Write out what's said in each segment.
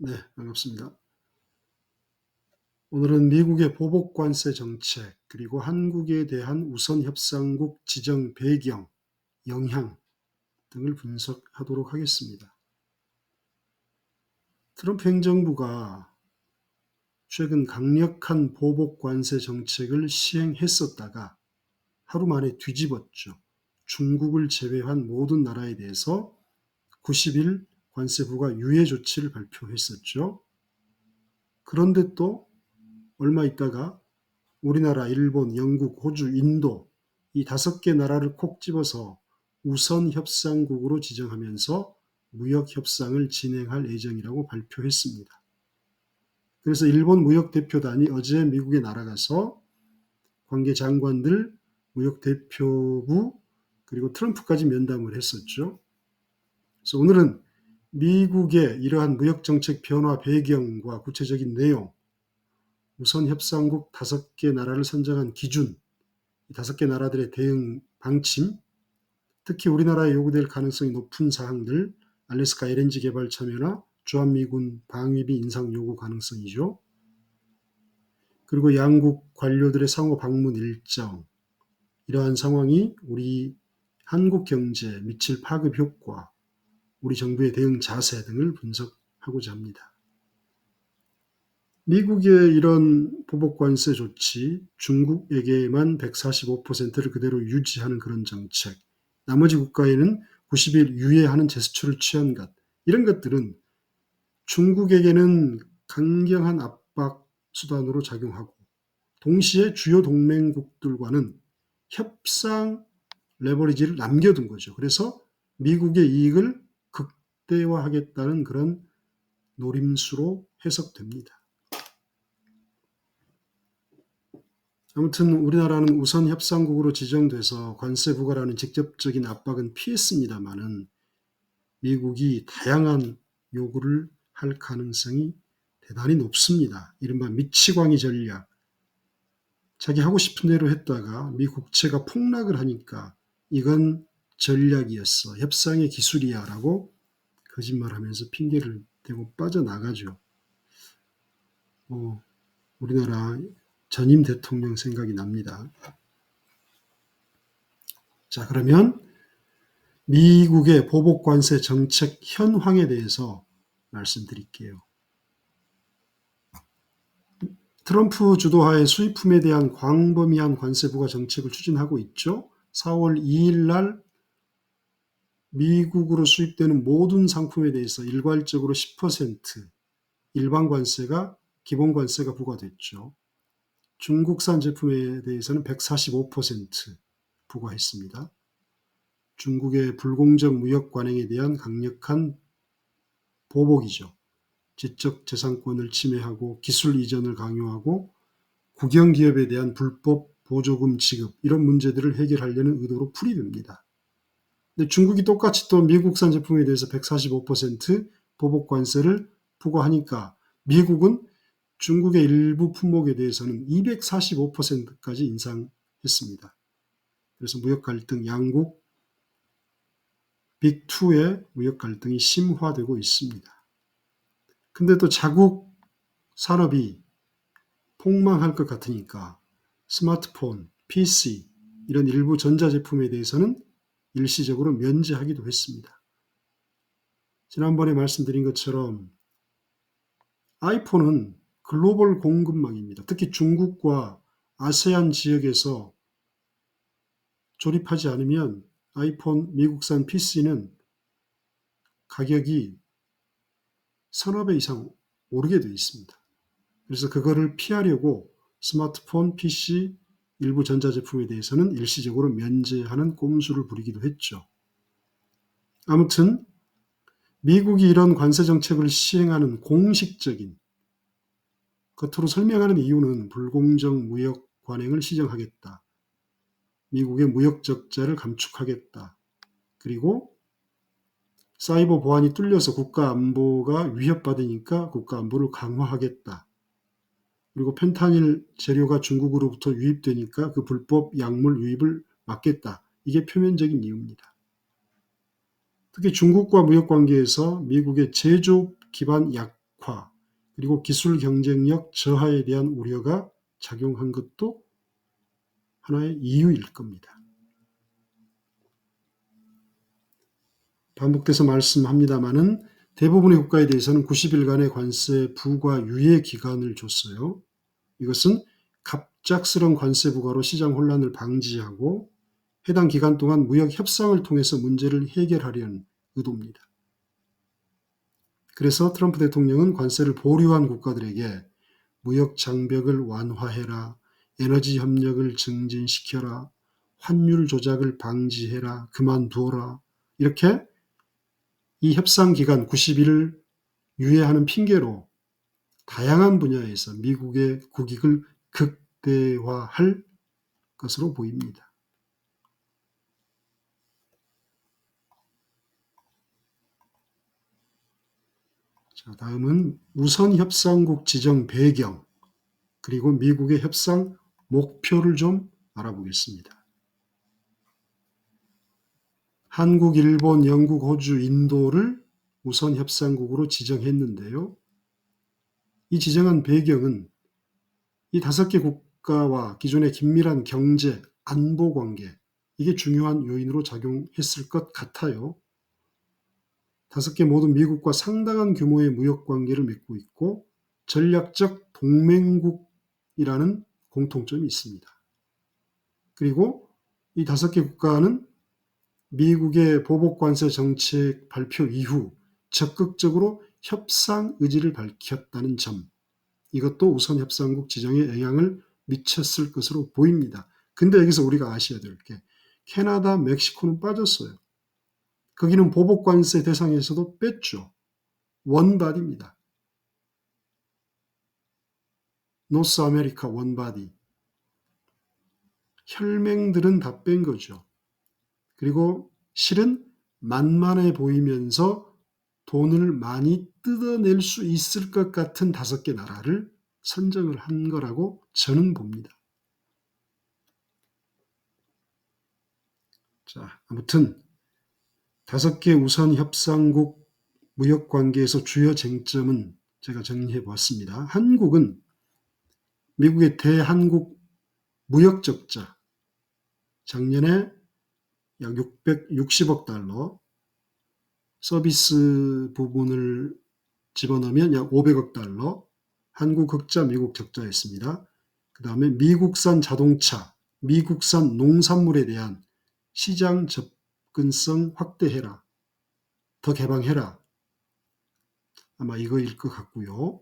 네, 반갑습니다. 오늘은 미국의 보복 관세 정책, 그리고 한국에 대한 우선 협상국 지정 배경, 영향 등을 분석하도록 하겠습니다. 트럼프 행정부가 최근 강력한 보복 관세 정책을 시행했었다가 하루 만에 뒤집었죠. 중국을 제외한 모든 나라에 대해서 90일 관세부가 유예 조치를 발표했었죠. 그런데 또 얼마 있다가 우리나라, 일본, 영국, 호주, 인도 이 다섯 개 나라를 콕 집어서 우선 협상국으로 지정하면서 무역 협상을 진행할 예정이라고 발표했습니다. 그래서 일본 무역 대표단이 어제 미국에 날아가서 관계 장관들, 무역 대표부 그리고 트럼프까지 면담을 했었죠. 그래서 오늘은 미국의 이러한 무역 정책 변화 배경과 구체적인 내용, 우선 협상국 다섯 개 나라를 선정한 기준, 다섯 개 나라들의 대응 방침, 특히 우리나라에 요구될 가능성이 높은 사항들, 알래스카 LNG 개발 참여나 주한미군 방위비 인상 요구 가능성이죠. 그리고 양국 관료들의 상호 방문 일정, 이러한 상황이 우리 한국 경제에 미칠 파급 효과, 우리 정부의 대응 자세 등을 분석하고자 합니다. 미국의 이런 보복 관세 조치, 중국에게만 145%를 그대로 유지하는 그런 정책, 나머지 국가에는 90일 유예하는 제스처를 취한 것, 이런 것들은 중국에게는 강경한 압박 수단으로 작용하고 동시에 주요 동맹국들과는 협상 레버리지를 남겨둔 거죠. 그래서 미국의 이익을 극대화하겠다는 그런 노림수로 해석됩니다. 아무튼 우리나라는 우선 협상국으로 지정돼서 관세 부과라는 직접적인 압박은 피했습니다마는 미국이 다양한 요구를 할 가능성이 대단히 높습니다. 이른바 미치광이 전략. 자기 하고 싶은 대로 했다가 미 국채가 폭락을 하니까 이건 전략이었어. 협상의 기술이야. 라고 거짓말하면서 핑계를 대고 빠져나가죠. 어, 우리나라 전임 대통령 생각이 납니다. 자, 그러면 미국의 보복관세 정책 현황에 대해서 말씀드릴게요. 트럼프 주도하에 수입품에 대한 광범위한 관세 부과 정책을 추진하고 있죠. 4월 2일 날 미국으로 수입되는 모든 상품에 대해서 일괄적으로 10% 일반 관세가 기본 관세가 부과됐죠. 중국산 제품에 대해서는 145% 부과했습니다. 중국의 불공정 무역 관행에 대한 강력한 보복이죠. 지적 재산권을 침해하고 기술 이전을 강요하고 국영 기업에 대한 불법 보조금 지급 이런 문제들을 해결하려는 의도로 풀이됩니다. 근데 중국이 똑같이 또 미국산 제품에 대해서 145% 보복 관세를 부과하니까 미국은 중국의 일부 품목에 대해서는 245%까지 인상했습니다. 그래서 무역 갈등 양국 빅2의 무역 갈등이 심화되고 있습니다. 근데 또 자국 산업이 폭망할 것 같으니까 스마트폰, PC 이런 일부 전자제품에 대해서는 일시적으로 면제하기도 했습니다. 지난번에 말씀드린 것처럼 아이폰은 글로벌 공급망입니다. 특히 중국과 아세안 지역에서 조립하지 않으면 아이폰 미국산 PC는 가격이 서너 배 이상 오르게 되어 있습니다. 그래서 그거를 피하려고 스마트폰, PC, 일부 전자제품에 대해서는 일시적으로 면제하는 꼼수를 부리기도 했죠. 아무튼 미국이 이런 관세 정책을 시행하는 공식적인 겉으로 설명하는 이유는 불공정 무역 관행을 시정하겠다. 미국의 무역 적자를 감축하겠다. 그리고 사이버 보안이 뚫려서 국가 안보가 위협받으니까 국가 안보를 강화하겠다. 그리고 펜타닐 재료가 중국으로부터 유입되니까 그 불법 약물 유입을 막겠다. 이게 표면적인 이유입니다. 특히 중국과 무역 관계에서 미국의 제조업 기반 약화 약화, 그리고 기술 경쟁력 저하에 대한 우려가 작용한 것도 하나의 이유일 겁니다. 반복돼서 말씀합니다마는 대부분의 국가에 대해서는 90일간의 관세 부과 유예 기간을 줬어요. 이것은 갑작스러운 관세 부과로 시장 혼란을 방지하고 해당 기간 동안 무역 협상을 통해서 문제를 해결하려는 의도입니다. 그래서 트럼프 대통령은 관세를 보류한 국가들에게 무역 장벽을 완화해라, 에너지 협력을 증진시켜라, 환율 조작을 방지해라, 그만두어라, 이렇게 이 협상 기간 90일을 유예하는 핑계로 다양한 분야에서 미국의 국익을 극대화할 것으로 보입니다. 자, 다음은 우선 협상국 지정 배경, 그리고 미국의 협상 목표를 좀 알아보겠습니다. 한국, 일본, 영국, 호주, 인도를 우선 협상국으로 지정했는데요. 이 지정한 배경은 이 다섯 개 국가와 기존의 긴밀한 경제, 안보 관계, 이게 중요한 요인으로 작용했을 것 같아요. 다섯 개 모두 미국과 상당한 규모의 무역 관계를 맺고 있고 전략적 동맹국이라는 공통점이 있습니다. 그리고 이 다섯 개 국가는 미국의 보복 관세 정책 발표 이후 적극적으로 협상 의지를 밝혔다는 점, 이것도 우선 협상국 지정에 영향을 미쳤을 것으로 보입니다. 근데 여기서 우리가 아셔야 될 게 캐나다, 멕시코는 빠졌어요. 거기는 보복관세 대상에서도 뺐죠. 원바디입니다. 노스 아메리카 원바디. 혈맹들은 다 뺀 거죠. 그리고 실은 만만해 보이면서 돈을 많이 뜯어낼 수 있을 것 같은 다섯 개 나라를 선정을 한 거라고 저는 봅니다. 자, 아무튼 다섯 개 우선 협상국 무역 관계에서 주요 쟁점은 제가 정리해 보았습니다. 한국은 미국의 대한국 무역 적자 작년에 약 660억 달러, 서비스 부분을 집어넣으면 약 500억 달러, 한국 흑자, 미국 적자였습니다. 그 다음에 미국산 자동차, 미국산 농산물에 대한 시장 접근성 확대해라. 더 개방해라. 아마 이거일 것 같고요.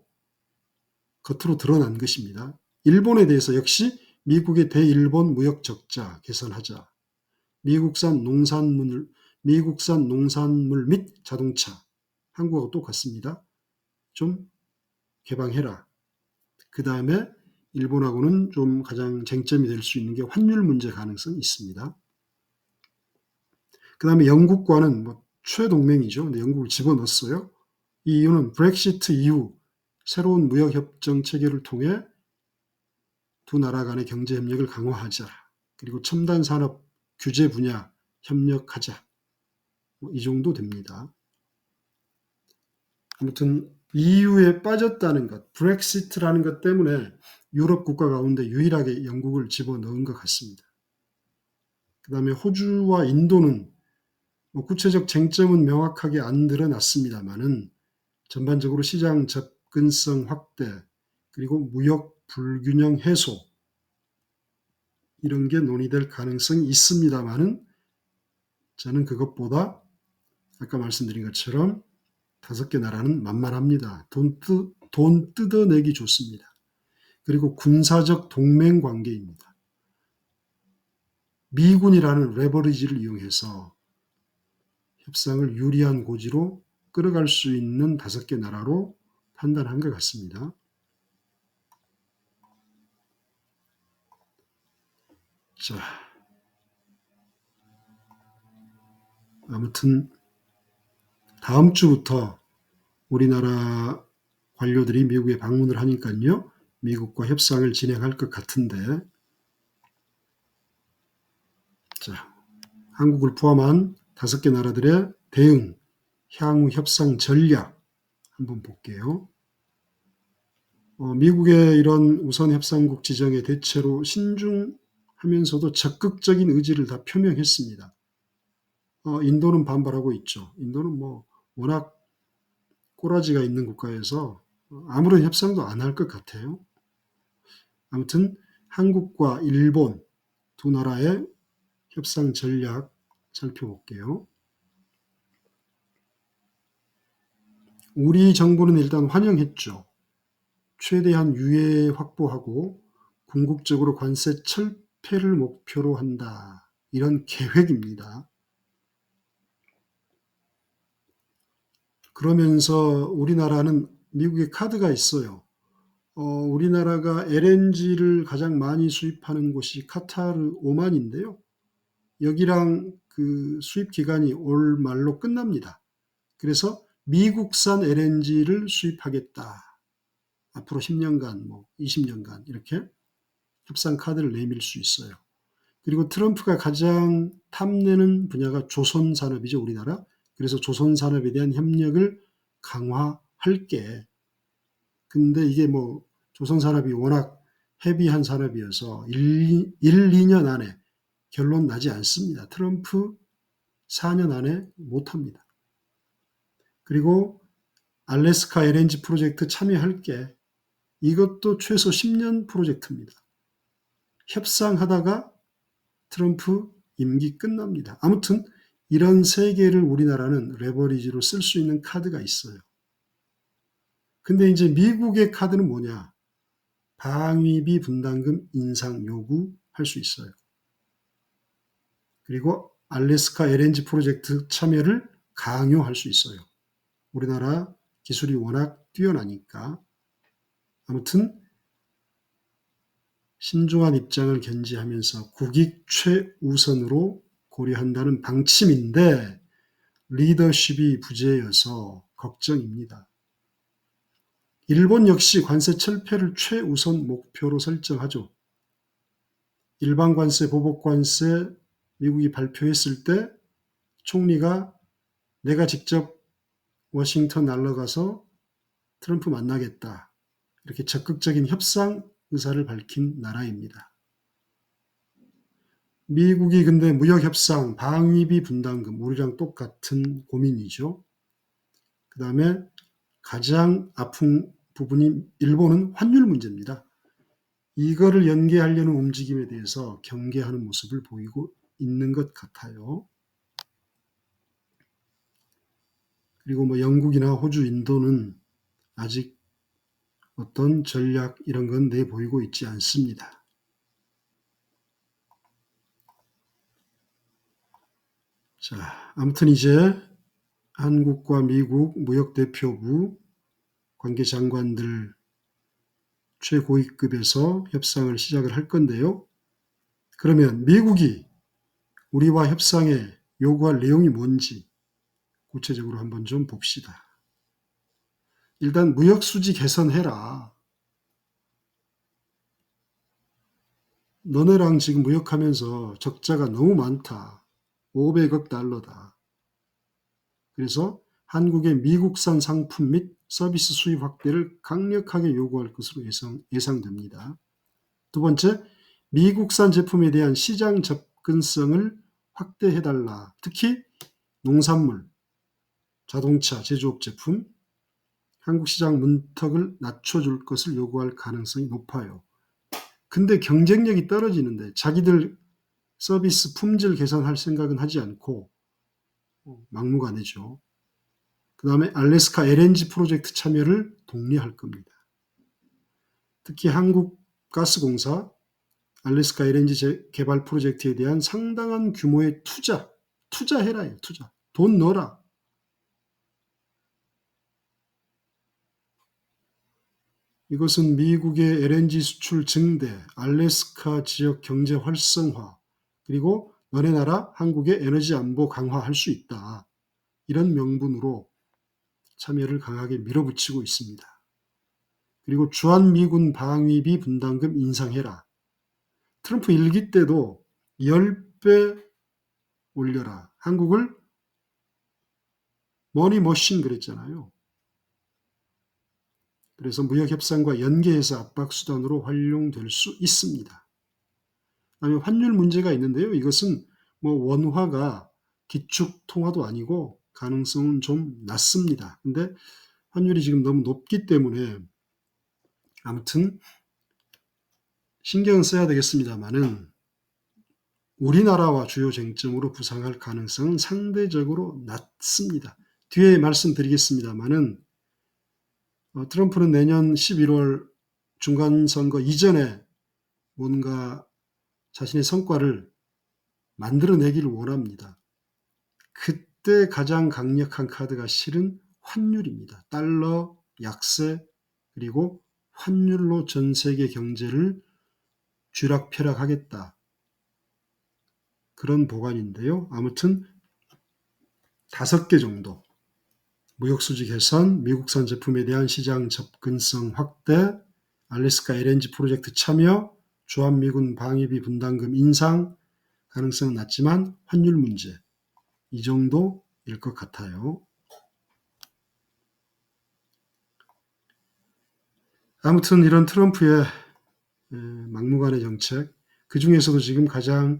겉으로 드러난 것입니다. 일본에 대해서 역시 미국의 대일본 무역 적자 개선하자. 미국산 농산물, 미국산 농산물 및 자동차, 한국하고 똑같습니다. 좀 개방해라. 그 다음에 일본하고는 좀 가장 쟁점이 될 수 있는 게 환율 문제 가능성이 있습니다. 그 다음에 영국과는 뭐 최동맹이죠. 근데 영국을 집어넣었어요. 이 이유는 브렉시트 이후 새로운 무역협정 체계를 통해 두 나라 간의 경제 협력을 강화하자. 그리고 첨단 산업 규제 분야 협력하자. 뭐 이 정도 됩니다. 아무튼 EU에 빠졌다는 것, 브렉시트라는 것 때문에 유럽 국가 가운데 유일하게 영국을 집어넣은 것 같습니다. 그 다음에 호주와 인도는 뭐 구체적 쟁점은 명확하게 안 드러났습니다만은 전반적으로 시장 접근성 확대 그리고 무역 불균형 해소 이런 게 논의될 가능성이 있습니다만은 저는 그것보다 아까 말씀드린 것처럼 다섯 개 나라는 만만합니다. 돈, 뜨, 돈 뜯어내기 좋습니다. 그리고 군사적 동맹 관계입니다. 미군이라는 레버리지를 이용해서 협상을 유리한 고지로 끌어갈 수 있는 다섯 개 나라로 판단한 것 같습니다. 자, 아무튼 다음 주부터 우리나라 관료들이 미국에 방문을 하니까요. 미국과 협상을 진행할 것 같은데 자, 한국을 포함한 다섯 개 나라들의 대응, 향후 협상 전략 한번 볼게요. 어, 미국의 이런 우선 협상국 지정에 대체로 신중하면서도 적극적인 의지를 다 표명했습니다. 어, 인도는 반발하고 있죠. 인도는 뭐 워낙 꼬라지가 있는 국가에서 아무런 협상도 안 할 것 같아요. 아무튼 한국과 일본 두 나라의 협상 전략 살펴볼게요. 우리 정부는 일단 환영했죠. 최대한 유예 확보하고 궁극적으로 관세 철폐를 목표로 한다. 이런 계획입니다. 그러면서 우리나라는 미국의 카드가 있어요. 어, 우리나라가 LNG를 가장 많이 수입하는 곳이 카타르 오만인데요. 여기랑 그 수입 기간이 올 말로 끝납니다. 그래서 미국산 LNG를 수입하겠다. 앞으로 10년간, 뭐 20년간 이렇게 협상 카드를 내밀 수 있어요. 그리고 트럼프가 가장 탐내는 분야가 조선 산업이죠, 우리나라. 그래서 조선 산업에 대한 협력을 강화할게. 근데 이게 뭐 조선 산업이 워낙 헤비한 산업이어서 1, 1 2년 안에 결론 나지 않습니다. 트럼프 4년 안에 못합니다. 그리고 알래스카 LNG 프로젝트 참여할게. 이것도 최소 10년 프로젝트입니다. 협상하다가 트럼프 임기 끝납니다. 아무튼 이런 세 개를 우리나라는 레버리지로 쓸 수 있는 카드가 있어요. 근데 이제 미국의 카드는 뭐냐? 방위비 분담금 인상 요구할 수 있어요. 그리고 알래스카 LNG 프로젝트 참여를 강요할 수 있어요. 우리나라 기술이 워낙 뛰어나니까. 아무튼 신중한 입장을 견지하면서 국익 최우선으로 고려한다는 방침인데 리더십이 부재여서 걱정입니다. 일본 역시 관세 철폐를 최우선 목표로 설정하죠. 일반 관세, 보복 관세 미국이 발표했을 때 총리가 내가 직접 워싱턴 날아가서 트럼프 만나겠다. 이렇게 적극적인 협상 의사를 밝힌 나라입니다. 미국이 근데 무역 협상, 방위비 분담금, 우리랑 똑같은 고민이죠. 그 다음에 가장 아픈 부분이 일본은 환율 문제입니다. 이거를 연계하려는 움직임에 대해서 경계하는 모습을 보이고 있는 것 같아요. 그리고 뭐 영국이나 호주, 인도는 아직 어떤 전략 이런 건 내보이고 있지 않습니다. 자, 아무튼 이제 한국과 미국 무역대표부 관계장관들 최고위급에서 협상을 시작을 할 건데요. 그러면 미국이 우리와 협상에 요구할 내용이 뭔지 구체적으로 한번 좀 봅시다. 일단 무역수지 개선해라. 너네랑 지금 무역하면서 적자가 너무 많다. 500억 달러다. 그래서 한국의 미국산 상품 및 서비스 수입 확대를 강력하게 요구할 것으로 예상, 예상 됩니다. 두 번째, 미국산 제품에 대한 시장 접근성을 확대해달라. 특히 농산물, 자동차, 제조업 제품, 한국 시장 문턱을 낮춰줄 것을 요구할 가능성이 높아요. 근데 경쟁력이 떨어지는데 자기들 서비스 품질 개선할 생각은 하지 않고 어, 막무가내죠. 그 다음에 알래스카 LNG 프로젝트 참여를 독려할 겁니다. 특히 한국가스공사 알래스카 LNG 개발 프로젝트에 대한 상당한 규모의 투자, 투자해라요, 투자. 돈 넣어라. 이것은 미국의 LNG 수출 증대, 알래스카 지역 경제 활성화, 그리고 너네 나라 한국의 에너지 안보 강화할 수 있다. 이런 명분으로 참여를 강하게 밀어붙이고 있습니다. 그리고 주한미군 방위비 분담금 인상해라. 트럼프 일기 때도 10배 올려라. 한국을 머니 머신 그랬잖아요. 그래서 무역 협상과 연계해서 압박 수단으로 활용될 수 있습니다. 그다음에 환율 문제가 있는데요. 이것은 뭐 원화가 기축 통화도 아니고 가능성은 좀 낮습니다. 근데 환율이 지금 너무 높기 때문에 아무튼 신경 써야 되겠습니다만은 우리나라와 주요 쟁점으로 부상할 가능성은 상대적으로 낮습니다. 뒤에 말씀드리겠습니다만은 어, 트럼프는 내년 11월 중간선거 이전에 뭔가 자신의 성과를 만들어내기를 원합니다. 그때 가장 강력한 카드가 실은 환율입니다. 달러 약세 그리고 환율로 전 세계 경제를 쥐락펴락하겠다. 그런 보관인데요. 아무튼 다섯 개 정도 무역수지 개선, 미국산 제품에 대한 시장 접근성 확대, 알래스카 LNG 프로젝트 참여, 주한미군 방위비 분담금 인상 가능성은 낮지만 환율 문제 이 정도일 것 같아요. 아무튼 이런 트럼프의 막무가내 정책 그 중에서도 지금 가장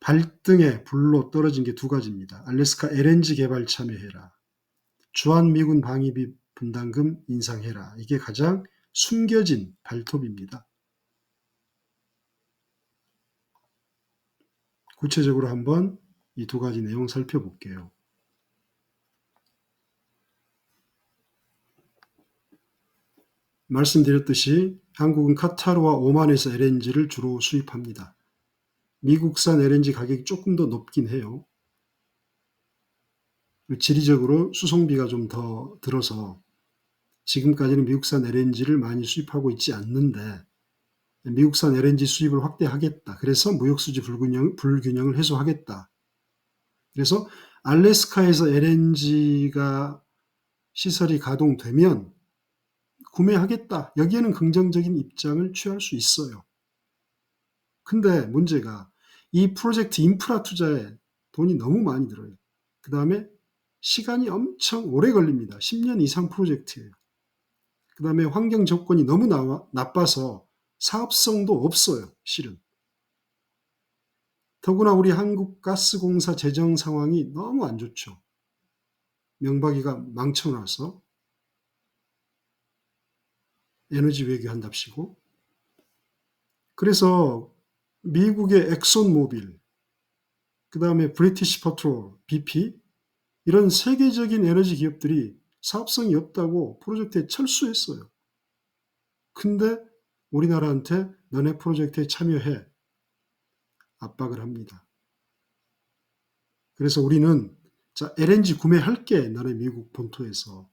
발등에 불로 떨어진 게 두 가지입니다. 알래스카 LNG 개발 참여해라. 주한미군 방위비 분담금 인상해라. 이게 가장 숨겨진 발톱입니다. 구체적으로 한번 이 두 가지 내용 살펴볼게요. 말씀드렸듯이 한국은 카타르와 오만에서 LNG를 주로 수입합니다. 미국산 LNG 가격이 조금 더 높긴 해요. 지리적으로 수송비가 좀 더 들어서 지금까지는 미국산 LNG를 많이 수입하고 있지 않는데 미국산 LNG 수입을 확대하겠다. 그래서 무역수지 불균형, 불균형을 해소하겠다. 그래서 알래스카에서 LNG가 시설이 가동되면 구매하겠다. 여기에는 긍정적인 입장을 취할 수 있어요. 근데 문제가 이 프로젝트 인프라 투자에 돈이 너무 많이 들어요. 그 다음에 시간이 엄청 오래 걸립니다. 10년 이상 프로젝트예요. 그 다음에 환경 조건이 너무 나와, 나빠서 사업성도 없어요. 실은. 더구나 우리 한국가스공사 재정 상황이 너무 안 좋죠. 명박이가 망쳐놔서 에너지 외교한답시고. 그래서 미국의 엑손 모빌, 그 다음에 브리티시 퍼트롤, BP, 이런 세계적인 에너지 기업들이 사업성이 없다고 프로젝트에 철수했어요. 근데 우리나라한테 너네 프로젝트에 참여해 압박을 합니다. 그래서 우리는 자 LNG 구매할게 너네 미국 본토에서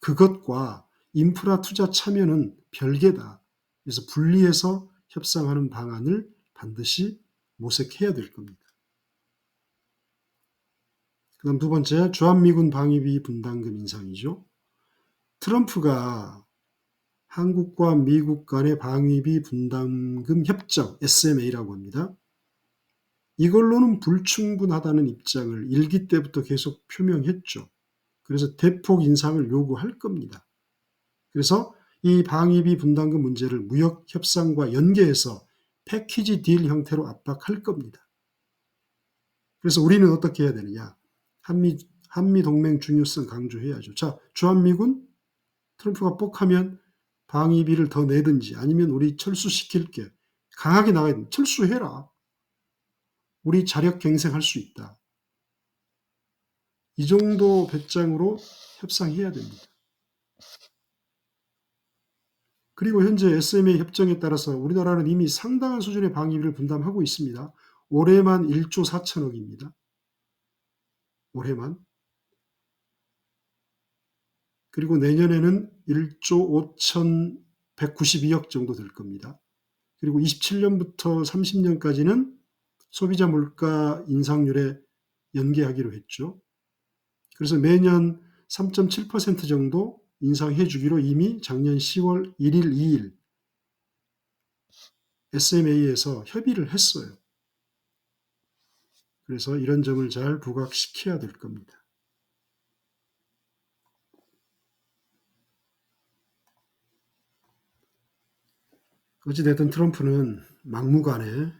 그것과 인프라 투자 참여는 별개다. 그래서 분리해서 협상하는 방안을 반드시 모색해야 될 겁니다. 그 다음 두 번째, 주한미군 방위비 분담금 인상이죠. 트럼프가 한국과 미국 간의 방위비 분담금 협정, SMA라고 합니다. 이걸로는 불충분하다는 입장을 일기 때부터 계속 표명했죠. 그래서 대폭 인상을 요구할 겁니다. 그래서 이 방위비 분담금 문제를 무역 협상과 연계해서 패키지 딜 형태로 압박할 겁니다. 그래서 우리는 어떻게 해야 되느냐? 한미, 한미 동맹 중요성 강조해야죠. 자, 주한미군 트럼프가 뻑하면 방위비를 더 내든지 아니면 우리 철수시킬 게. 강하게 나가야 돼. 철수해라. 우리 자력 갱생할 수 있다. 이 정도 배짱으로 협상해야 됩니다. 그리고 현재 SMA 협정에 따라서 우리나라는 이미 상당한 수준의 방위비를 분담하고 있습니다. 올해만 1조 4천억입니다. 올해만. 그리고 내년에는 1조 5,192억 정도 될 겁니다. 그리고 27년부터 30년까지는 소비자 물가 인상률에 연계하기로 했죠. 그래서 매년 3.7% 정도 인상해 주기로 이미 작년 10월 1일, 2일 SMA에서 협의를 했어요. 그래서 이런 점을 잘 부각시켜야 될 겁니다. 어찌됐든 트럼프는 막무가내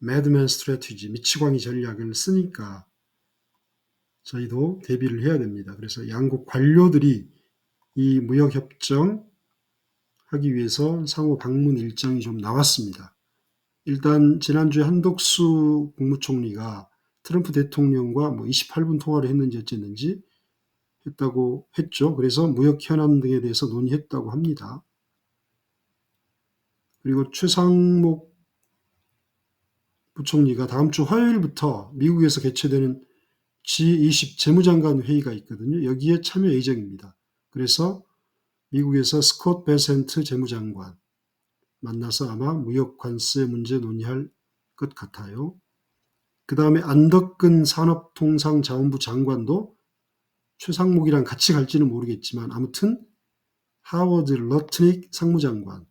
매드맨 스트래티지, 미치광이 전략을 쓰니까 저희도 대비를 해야 됩니다. 그래서 양국 관료들이 이 무역협정 하기 위해서 상호 방문 일정이 좀 나왔습니다. 일단 지난주에 한덕수 국무총리가 트럼프 대통령과 뭐 28분 통화를 했는지 어쨌는지 했다고 했죠. 그래서 무역 현안 등에 대해서 논의했다고 합니다. 그리고 최상목 부총리가 다음 주 화요일부터 미국에서 개최되는 G20 재무장관 회의가 있거든요. 여기에 참여 예정입니다. 그래서 미국에서 스콧 베센트 재무장관 만나서 아마 무역 관세 문제 논의할 것 같아요. 그 다음에 안덕근 산업통상자원부 장관도 최상목이랑 같이 갈지는 모르겠지만 아무튼 하워드 러트닉 상무장관,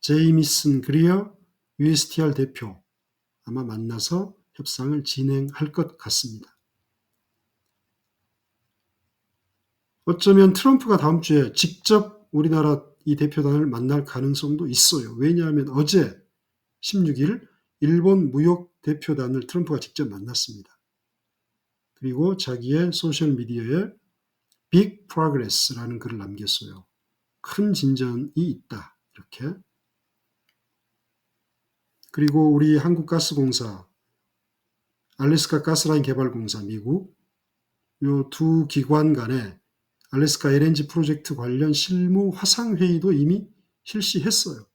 제이미슨 그리어 USTR 대표 아마 만나서 협상을 진행할 것 같습니다. 어쩌면 트럼프가 다음 주에 직접 우리나라 이 대표단을 만날 가능성도 있어요. 왜냐하면 어제 16일 일본 무역 대표단을 트럼프가 직접 만났습니다. 그리고 자기의 소셜미디어에 Big Progress라는 글을 남겼어요. 큰 진전이 있다. 이렇게. 그리고 우리 한국가스공사, 알래스카 가스라인 개발공사 미국, 요 두 기관 간에 알래스카 LNG 프로젝트 관련 실무 화상 회의도 이미 실시했어요.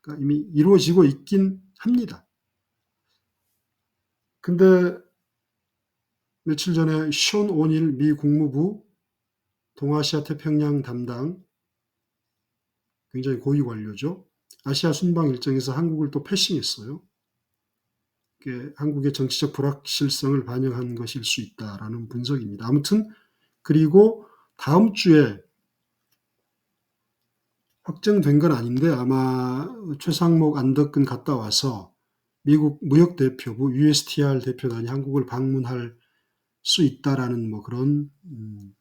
그러니까 이미 이루어지고 있긴 합니다. 근데 며칠 전에 션 오닐 미 국무부 동아시아 태평양 담당 굉장히 고위 관료죠. 아시아 순방 일정에서 한국을 또 패싱했어요. 한국의 정치적 불확실성을 반영한 것일 수 있다라는 분석입니다. 아무튼 그리고 다음 주에 확정된 건 아닌데 아마 최상목 안덕근 갔다 와서 미국 무역 대표부 USTR 대표단이 한국을 방문할 수 있다라는 뭐 그런 음,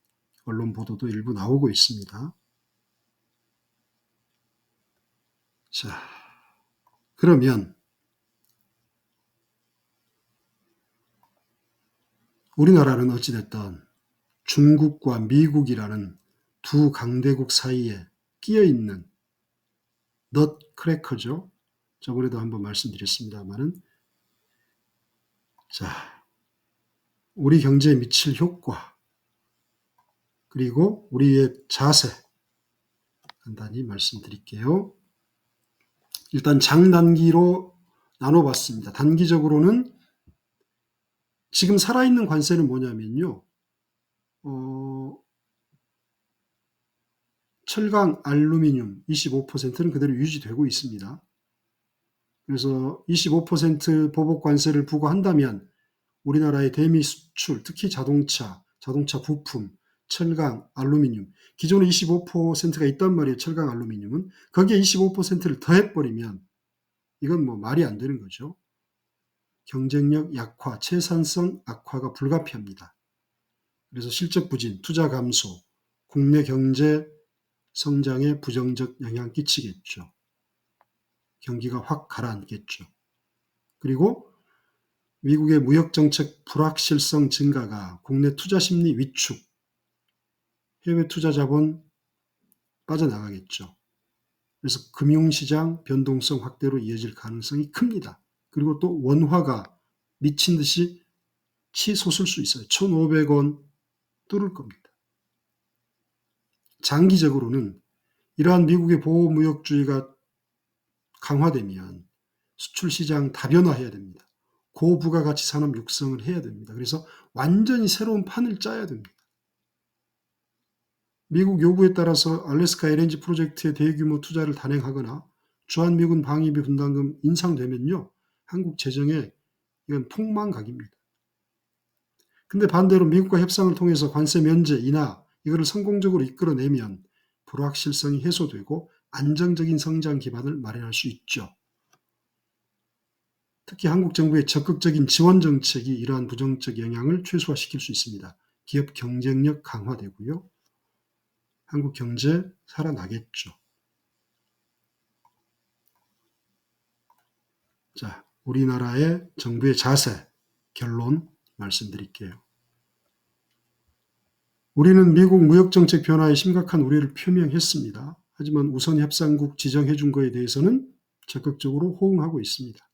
언론 보도도 일부 나오고 있습니다. 자, 그러면 우리나라는 어찌됐든 중국과 미국이라는 두 강대국 사이에 끼어 있는 넛 크래커죠. 저번에도 한번 말씀드렸습니다만은 자, 우리 경제에 미칠 효과 그리고 우리의 자세 간단히 말씀드릴게요. 일단 장단기로 나눠봤습니다. 단기적으로는 지금 살아있는 관세는 뭐냐면요. 어, 철강, 알루미늄 25%는 그대로 유지되고 있습니다. 그래서 25% 보복 관세를 부과한다면 우리나라의 대미 수출, 특히 자동차, 자동차 부품, 철강, 알루미늄, 기존에 25%가 있단 말이에요. 철강, 알루미늄은. 거기에 25%를 더해버리면 이건 뭐 말이 안 되는 거죠. 경쟁력 약화, 채산성 악화가 불가피합니다. 그래서 실적 부진, 투자 감소, 국내 경제 성장에 부정적 영향 끼치겠죠. 경기가 확 가라앉겠죠. 그리고 미국의 무역 정책 불확실성 증가가 국내 투자 심리 위축, 해외 투자 자본 빠져나가겠죠. 그래서 금융시장 변동성 확대로 이어질 가능성이 큽니다. 그리고 또 원화가 미친 듯이 치솟을 수 있어요. 1,500원 뚫을 겁니다. 장기적으로는 이러한 미국의 보호무역주의가 강화되면 수출시장 다변화해야 됩니다. 고부가가치 산업 육성을 해야 됩니다. 그래서 완전히 새로운 판을 짜야 됩니다. 미국 요구에 따라서 알래스카 LNG 프로젝트에 대규모 투자를 단행하거나 주한미군 방위비 분담금 인상되면요. 한국 재정에 이건 폭망각입니다. 근데 반대로 미국과 협상을 통해서 관세 면제 인하 이거를 성공적으로 이끌어내면 불확실성이 해소되고 안정적인 성장 기반을 마련할 수 있죠. 특히 한국 정부의 적극적인 지원 정책이 이러한 부정적 영향을 최소화시킬 수 있습니다. 기업 경쟁력 강화되고요. 한국 경제 살아나겠죠. 자, 우리나라의 정부의 자세, 결론 말씀드릴게요. 우리는 미국 무역정책 변화에 심각한 우려를 표명했습니다. 하지만 우선 협상국 지정해 준 거에 대해서는 적극적으로 호응하고 있습니다.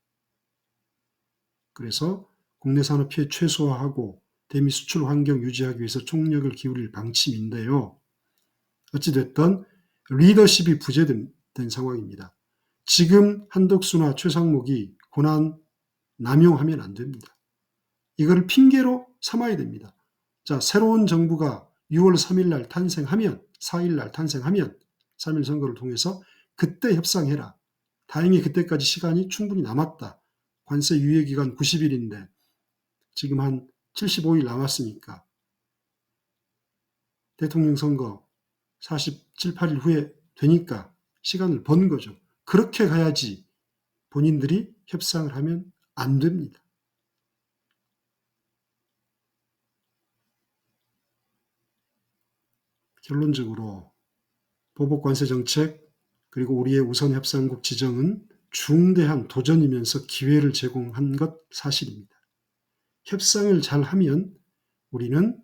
그래서 국내 산업 피해 최소화하고 대미 수출 환경 유지하기 위해서 총력을 기울일 방침인데요. 어찌됐든 리더십이 부재된 상황입니다. 지금 한덕수나 최상목이 고난 남용하면 안 됩니다. 이거를 핑계로 삼아야 됩니다. 자, 새로운 정부가 6월 3일 날 탄생하면, 4일 날 탄생하면, 3일 선거를 통해서 그때 협상해라. 다행히 그때까지 시간이 충분히 남았다. 관세 유예 기간 90일인데 지금 한 75일 남았으니까 대통령 선거 47, 8일 후에 되니까 시간을 번 거죠. 그렇게 가야지 본인들이 협상을 하면 안 됩니다. 결론적으로 보복 관세 정책 그리고 우리의 우선 협상국 지정은 중대한 도전이면서 기회를 제공한 것 사실입니다. 협상을 잘 하면 우리는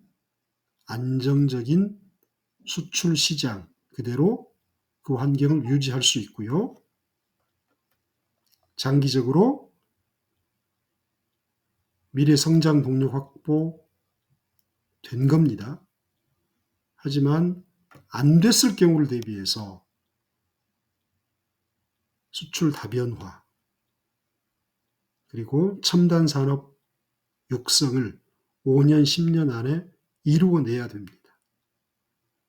안정적인 수출 시장 그대로 그 환경을 유지할 수 있고요. 장기적으로 미래 성장 동력 확보 된 겁니다. 하지만 안 됐을 경우를 대비해서 수출 다변화 그리고 첨단 산업 육성을 5년, 10년 안에 이루어내야 됩니다.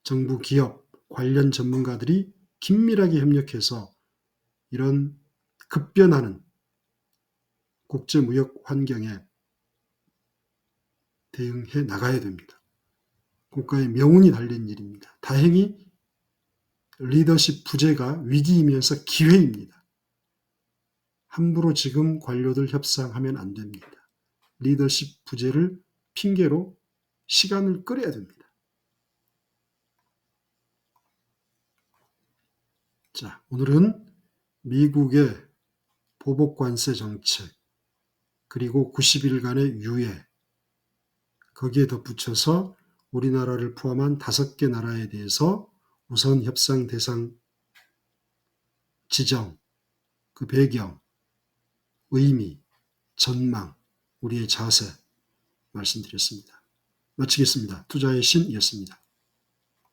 정부, 기업, 관련 전문가들이 긴밀하게 협력해서 이런 급변하는 국제무역 환경에 대응해 나가야 됩니다. 국가의 명운이 달린 일입니다. 다행히 리더십 부재가 위기이면서 기회입니다. 함부로 지금 관료들 협상하면 안 됩니다. 리더십 부재를 핑계로 시간을 끌어야 됩니다. 자, 오늘은 미국의 보복관세 정책, 그리고 90일간의 유예, 거기에 덧붙여서 우리나라를 포함한 다섯 개 나라에 대해서 우선 협상 대상 지정, 그 배경, 의미, 전망, 우리의 자세 말씀드렸습니다. 마치겠습니다. 투자의 신이었습니다.